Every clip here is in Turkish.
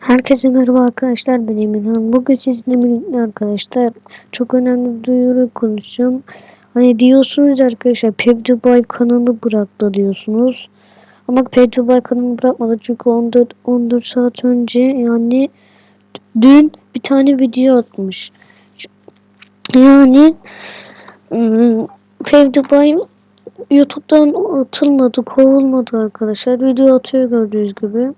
Herkese merhaba arkadaşlar ben Emirhan. Bugün sizinle birlikte arkadaşlar çok önemli bir duyuru konuşacağım. Hani diyorsunuz arkadaşlar PewDiePie kanalı bıraktı diyorsunuz. Ama PewDiePie kanalı bırakmadı çünkü 14, 14 saat önce yani dün bir tane video atmış. Yani ıı, PewDiePie YouTube'dan atılmadı, kovulmadı arkadaşlar. Video atıyor gördüğünüz gibi.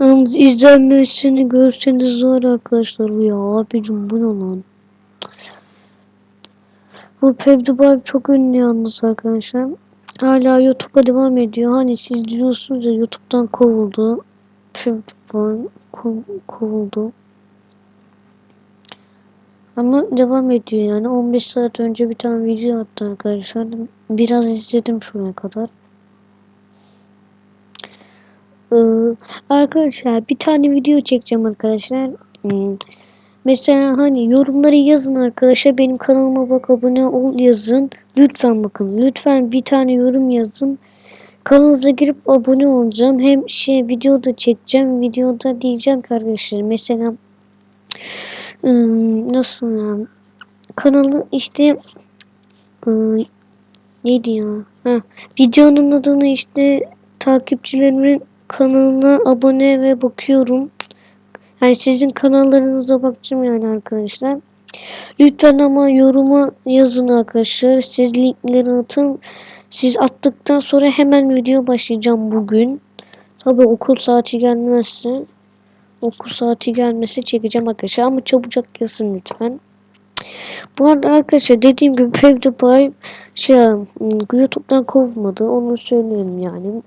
Yalnız izlenmesini görseniz zor arkadaşlar ya abicim bu ne lan. Bu PewDiePie çok ünlü yalnız arkadaşlar. Hala YouTube'a devam ediyor. Hani siz diyorsunuz ya YouTube'dan kovuldu. PewDiePie kov kovuldu. Ama devam ediyor yani. 15 saat önce bir tane video attı arkadaşlar. Biraz izledim şuna kadar. Ee, arkadaşlar bir tane video çekeceğim arkadaşlar. Hmm. Mesela hani yorumları yazın arkadaşlar. Benim kanalıma bak abone ol yazın. Lütfen bakın. Lütfen bir tane yorum yazın. Kanalınıza girip abone olacağım. Hem şey videoda çekeceğim. Videoda diyeceğim ki arkadaşlar mesela ıı, nasıl ya kanalı işte ıı, neydi ya ha, videonun adını işte takipçilerimin kanalına abone ve bakıyorum. Yani sizin kanallarınıza bakacağım yani arkadaşlar. Lütfen ama yoruma yazın arkadaşlar. Siz linkleri atın. Siz attıktan sonra hemen video başlayacağım bugün. Tabi okul saati gelmezse okul saati gelmesi çekeceğim arkadaşlar ama çabucak yazın lütfen. Bu arada arkadaşlar dediğim gibi PewDiePie şey YouTube'dan kovmadı onu söyleyeyim yani.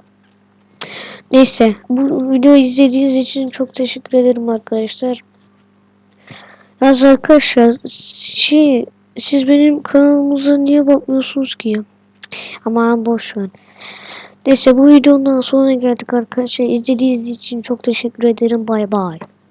Neyse bu videoyu izlediğiniz için çok teşekkür ederim arkadaşlar. Yalnız arkadaşlar şey siz benim kanalımıza niye bakmıyorsunuz ki ya? Ama boş ver. Neyse bu videonun sonuna geldik arkadaşlar. İzlediğiniz için çok teşekkür ederim. Bay bay.